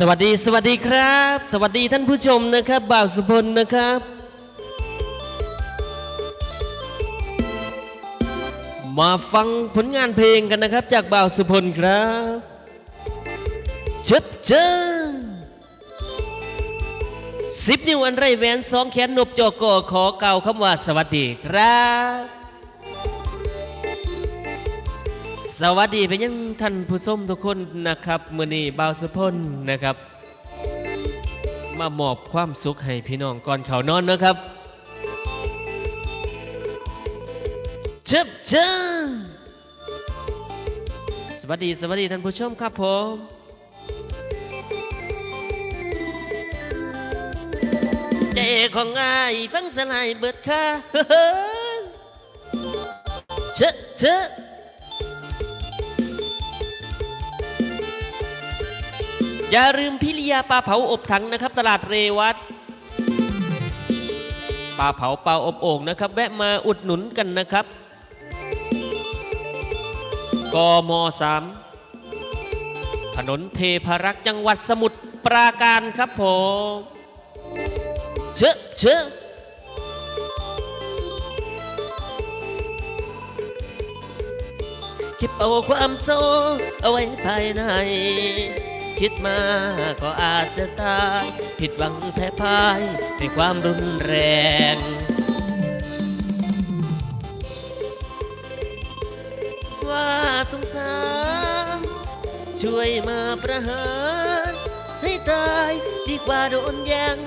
สวัสดีสวัสดีครับ สวัสดีท่านผู้ชมนะครับ บ่าวสุพลนะครับ มาฟังผลงานเพลงกันนะครับ จากบ่าวสุพลครับเชิดเชิด สิบนิ้วอันไรแหวนสองแขนนบจอกอขอเก่าคำว่าสวัสดีครับ สวัสดีไปยังท่านผู้ชมทุกคนนะครับมือนี้บ่าวสุพลนะครับ มามอบความสุขให้พี่น้องก่อนเขานอนนะครับเชิบเชิญสวัสดีสวัสดีท่านผู้ชมครับผม ของอายฟังสลายเบิดค่าเชอะเชอะอย่าลืมพิริยาปลาเผาอบถังนะครับ ตลาดเรวัตปลาเผาปลาอบโอ่งนะครับ แวะมาอุดหนุนกันนะครับ กมสามถนนเทพรักษ์จังหวัดสมุทรปราการครับผม เชะเชอะเก็บเอาความโศกเอาไว้ภายใน คิดมาก็อาจจะตาย ผิดหวังแพ้พ่ายในความรุนแรงว่าสงสารช่วยมาประหาร ให้ตายดีกว่าโดนแยัง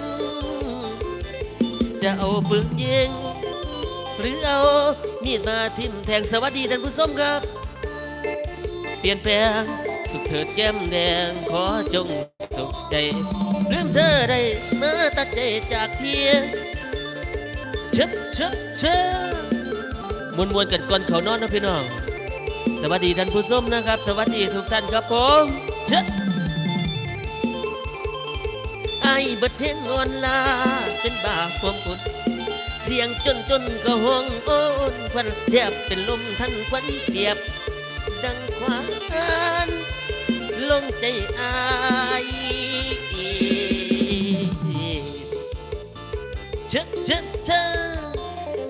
จะเอาปืนยิง หรือเอามีดมาทิ่มแทงสวัสดีท่านผู้ชมครับ เปลี่ยนแปลงสุขเถิดแก้มแดงขอจงสุขใจลืมเธอได้เมื่อตัดใจจากเพียงเชิบเชิบเชิบมวนมวนกันก่อนเขานอนนะพี่น้อง สวัสดีท่านผู้ชมนะครับ สวัสดีทุกท่านครับผมเช ไอ้เบิดเทงงอนลาเป็นบาความคุนเสียงจนจนก็ห้องโอนควันแทบเป็นลมทั้งควันเปียบ ดังควานลงใจอายเชะเชะเชะ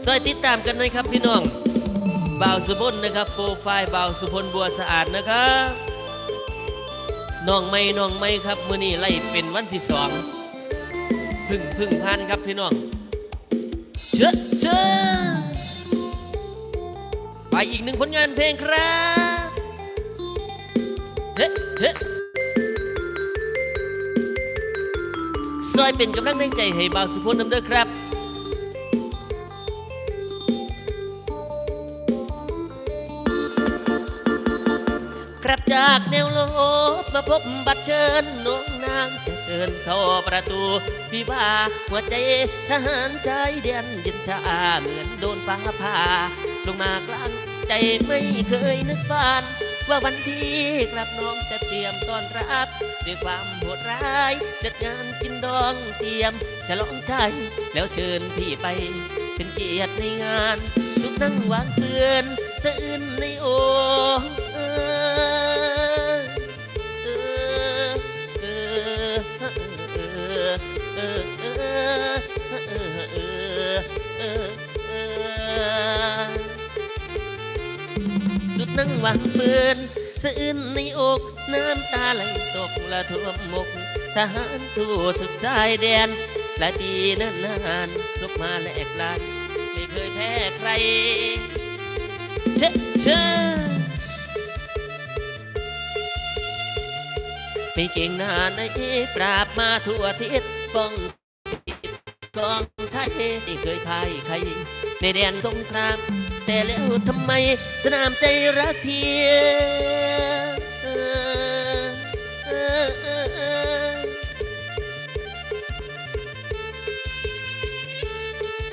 ซอยติดตามกันนะครับพี่น้องบ่าวสุพลนะครับ โปรไฟล์บ่าวสุพลบัวสะอาดนะครับ น้องไม่น้องไม่ครับมือนี้ไล่เป็นวันที่สองพึ่งพึ่งพันครับพี่น้องเชอเชอไปอีกหนึ่งผลงานเพลงครับเฮ้เฮ้ซอยเป็นกำลังใจให้บ่าวสุพลนำเด้อครับ จากแนวโลบมาพบบัตรเชิญน้องนางจะเดินเข้าประตูพี่ว่าหัวใจทหารใจเดียนย็นชาเหมือนโดนฟ้าผ่าลงมากลางใจไม่เคยนึกฝัน ว่าวันที่กลับน้องจะเตรียมต้อนรับด้วยความโหดร้ายจัดงานกินดองเตรียมฉลองใจแล้วเชิญพี่ไป เป็นเกียรติในงาน สุดนั่งวางเพื่อนสะอื้นในโอเออ สุดนั่งวางเปืนสะอื้นในอกน้ำตาไหลตกละท่วมมกทหารสู้ศึกสายแดนหลายปีนานๆลบมาแลกลานไม่เคยแพ้ใคร เชเชไม่เก่งนานไอ้ปราบมาทั่วทิศ ป้องกองไทยไม่เคยพ่ายใคร ในแดนสงคราม แต่แล้วทำไมสนามใจรักเพีย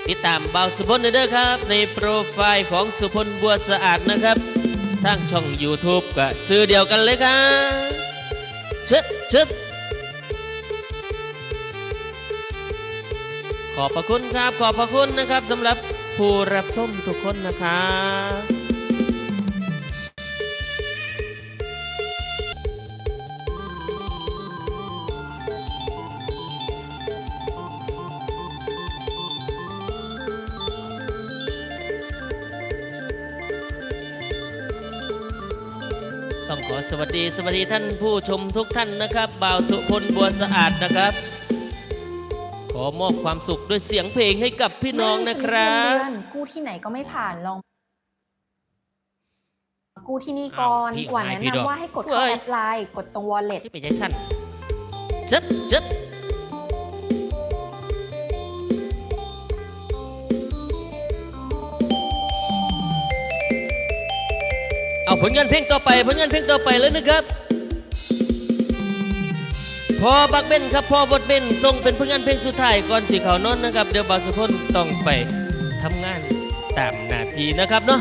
ติดตามเบาสุพลเด้อครับ ในโปรไฟล์ของสุพลบัวสะอาดนะครับทางช่อง YouTube ก็ซื้อเดียวกันเลยครับชึบชึบ ขอบพระคุณครับ ขอบพระคุณนะครับสำหรับผู้รับชมทุกคนนะครับต้องขอสวัสดีสวัสดีท่านผู้ชมทุกท่านนะครับบ่าวสุพลบัวสะอาดนะครับ อมอบความสุขด้วยเสียงเพลงให้กับพี่น้องนะครับไม่มีเงินเดือนกู้ที่ไหนก็ไม่ผ่านลอง กู้ที่นี่ก่อนอ้าวพี่หวานหายแนะพี่ดอกนำว่าให้กดเว้เข้ายแอปไลน์กดตรง wallet ที่ไปใจสั้นจัดจัดเอาผลงานเพลงต่อไป ผลงานเพลงต่อไปเลยนะครับ พอบักเบนครับพอบทเบนส่งเป็นผลงานเพลงสุดท้ายก่อนสีขาวนอนนะครับ เดี๋ยวบาสุพลต้องไปทำงานตามหน้าที่นะครับเนาะ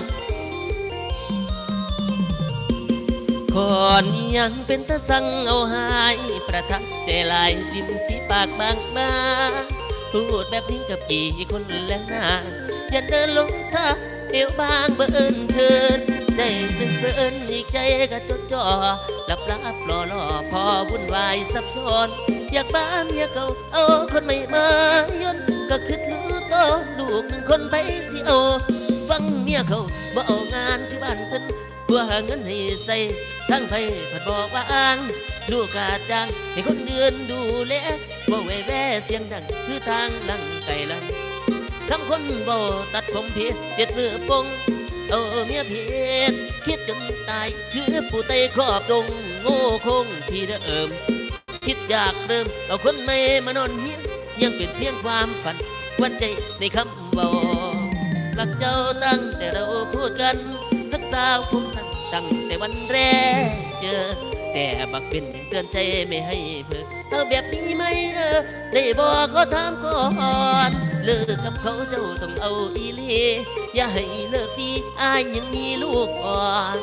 ก่อนยังเป็นตะสังเอาหายประทับใจลายริมที่ปากบางบาพูดแบบนี้กับกี่คนแล้วนาอย่าเดินลงท่า เอวบางเบิ่นเทินใจหนึ่งเฟินอีกใจก็จดจ่อหลับลับรอรอพอวุ่นวายซับซ้อน อยากบ้าเมียเก่าเอาคนใหม่มาย้อนก็คิดรู้ตัวลูกหนึ่งคนไปสิเอาฟังเมียเขาบ่เอางานที่บ้านเพิ่นบัวหาเงินให้ใส่ทั้งไผผัดบอกว่าอ้างลูกกาจ้างให้คนเดือนดูแลบ่แวแวเสียงดังคือทางลังไก่ลัง คำคนบ่ตัดผมเพียเด็ดมือปงเอาเมียเพียดคิดจนตาย คือผู้ไตขอบดงโง่คงที่เดิมคิดอยากเดิมเอาคนไม่มานอนเฮียยังเป็นเพียงความฝันวันใจในคำบอกรักเจ้าตั้งแต่เราพูดกันทักสาวผมสั้นตั้งแต่วันแรกเจอแต่บักเป็นเตือนใจไม่ให้เพ้อเอาแบบนี้ไหมเออได้บอกก็ถามก่อน เลิกกับเขาเจ้าต้องเอาอีหลีอย่าให้เลิกฟรีอายยังมีลูกอ่อน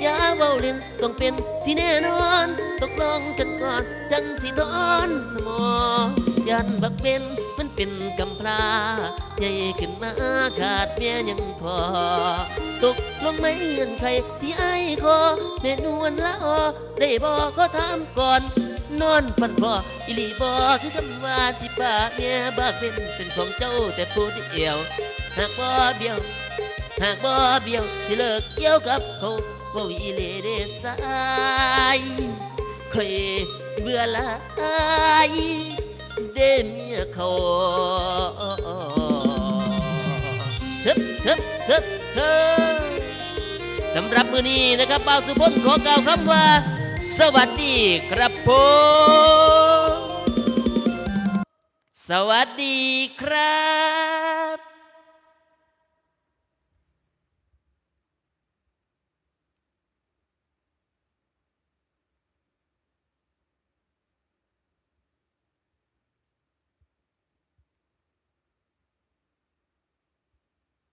อย่าเว้าเล่นต้องเป็นที่แน่นอนตกลงกันก่อนจังสิทอนสมองยันบักเป็นมันเป็นกำพร้าใหญ่ขึ้นมาขาดเมียยังพอ ตกลงไม่เห็นใครที่ไอ้ขอแม่นวลละออได้บอกก็ถามก่อน นอนฝันบ่อิลีบอคือคำว่าสิปาเมียบักเป็นเป็นของเจ้าแต่ผู้ที่เอี่ยว หากบ่เบี้ยว หากบ่เบี้ยวสิเลิกเกี่ยวกับเขาบ่อีเลเดสายเคยเบื่อหลายเดเมียเขาเชิบเชิบเชิบเชิบสำหรับมือนี้นะครับบ่าวสุพลขอกล่าวคำว่า สวัสดีครับ ผมสวัสดีครับ